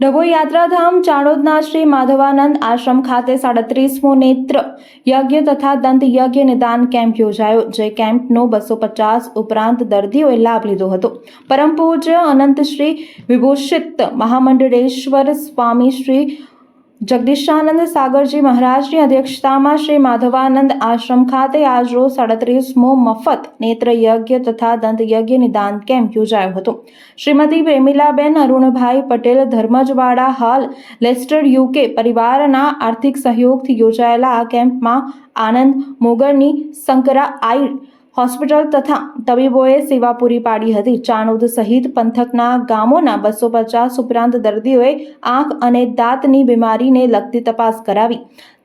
ડભોઈ યાત્રાધામ ચાણોદના શ્રી માધવાનંદ આશ્રમ ખાતે સાડત્રીસમો નેત્ર યજ્ઞ તથા દંત યજ્ઞ નિદાન કેમ્પ યોજાયો, જે કેમ્પનો બસો પચાસ ઉપરાંત દર્દીઓએ લાભ લીધો હતો. પરમ પૂજ્ય અનંત શ્રી વિભૂષિત મહામંડળેશ્વર સ્વામી શ્રી જગદીશાનંદ સાગરજી મહારાજની અધ્યક્ષતામાં શ્રી માધવાનંદ આશ્રમ ખાતે આજરોજ સાડત્રીસમો મફત નેત્ર યજ્ઞ તથા દંત યજ્ઞ નિદાન કેમ્પ યોજાયો હતો. શ્રીમતી પ્રેમિલાબેન અરુણભાઈ પટેલ, ધર્મજવાડા હાલ લેસ્ટર યુકે પરિવારના આર્થિક સહયોગથી યોજાયેલા આ કેમ્પમાં આનંદ મોગરની, શંકરા આઈ હોસ્પિટલ તથા તબીબોએ સેવા પૂરી પાડી હતી. ચાણોદ સહિત પંથકના ગામોના બસો પચાસ ઉપરાંત દર્દીઓએ આંખ અને દાંતની બીમારીને લગતી તપાસ કરાવી.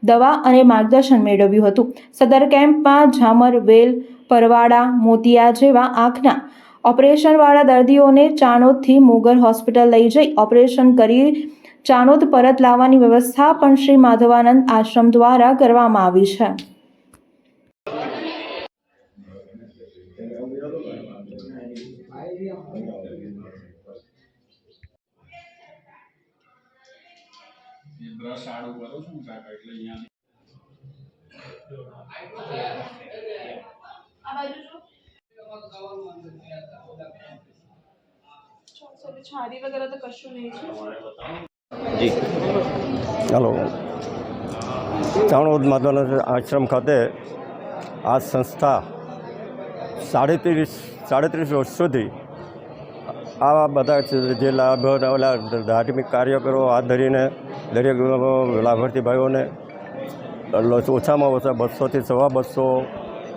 દવા અને માર્ગદર્શન મેળવ્યું હતું. સદર કેમ્પમાં ઝામર, વેલ, પરવાડા, મોતિયા જેવા આંખના ઓપરેશનવાળા દર્દીઓને ચાણોદથી મુગલ હોસ્પિટલ લઈ જઈ ઓપરેશન કરી ચાણોદ પરત લાવવાની વ્યવસ્થા પણ શ્રી માધવાનંદ આશ્રમ દ્વારા કરવામાં આવી છે. બ્રશ આડું કરું છું કાકા એટલે અહીંયા છારી ચાણોદ માધવાનંદ આશ્રમ ખાતે આ સંસ્થા સાડત્રીસ સાડત્રીસ સુધી આવા બધા જે લાભ ઓલા ધાર્મિક કાર્યકરો હાથ ધરીને દરેક લાભાર્થી ભાઈઓને ઓછામાં ઓછા બસોથી સવા બસો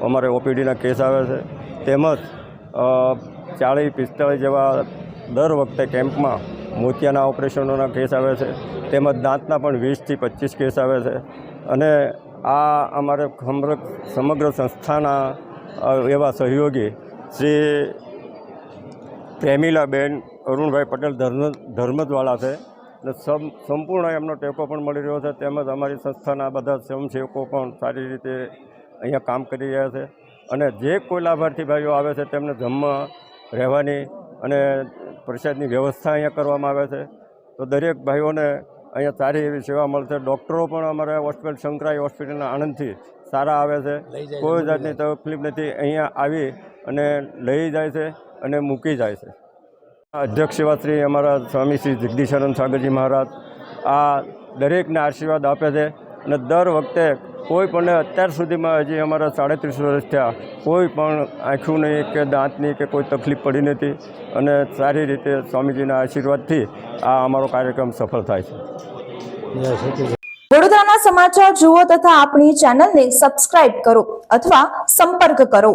અમારે ઓપીડીના કેસ આવે છે. તેમજ ચાળીસ, પિસ્તાળીસ જેવા દર વખતે કેમ્પમાં મોતિયાના ઓપરેશનોના કેસ આવે છે. તેમજ દાંતના પણ વીસથી પચીસ કેસ આવે છે. અને આ અમારે સમગ્ર સંસ્થાના એવા સહયોગી શ્રી પ્રેમિલાબેન અરુણભાઈ પટેલ ધર્મ ધર્મદવાળા છે. અને સંપૂર્ણ એમનો ટેકો પણ મળી રહ્યો છે. તેમજ અમારી સંસ્થાના બધા સ્વયંસેવકો પણ સારી રીતે અહીંયા કામ કરી રહ્યા છે. અને જે કોઈ લાભાર્થી ભાઈઓ આવે છે, તેમને જમવા, રહેવાની અને પ્રસાદની વ્યવસ્થા અહીંયા કરવામાં આવે છે. તો દરેક ભાઈઓને અહીંયા સારી એવી સેવા મળશે ડૉક્ટરો પણ અમારે હોસ્પિટલ શંકરાઈ હોસ્પિટલના આનંદથી સારા આવે છે. કોઈ જાતની તકલીફ નથી. અહીંયા આવી અને લઈ જાય છે અને મૂકી જાય છે. અધ્યક્ષ શ્રી અમારા સ્વામી શ્રી જગદીશાનંદ સાગરજી મહારાજ આ દરેકને આશીર્વાદ આપે છે અને દર વખતે કોઈ પણ અત્યાર સુધીમાં હજી અમારા સાડત્રીસ વર્ષ થયા કોઈ પણ આંખું નહીં કે દાંતની કે કોઈ તકલીફ પડી નથી અને સારી રીતે સ્વામીજીના આશીર્વાદથી આ અમારો કાર્યક્રમ સફળ થાય છે. વડોદરાના સમાચાર જુઓ તથા આપણી ચેનલને સબસ્ક્રાઇબ કરો અથવા સંપર્ક કરો.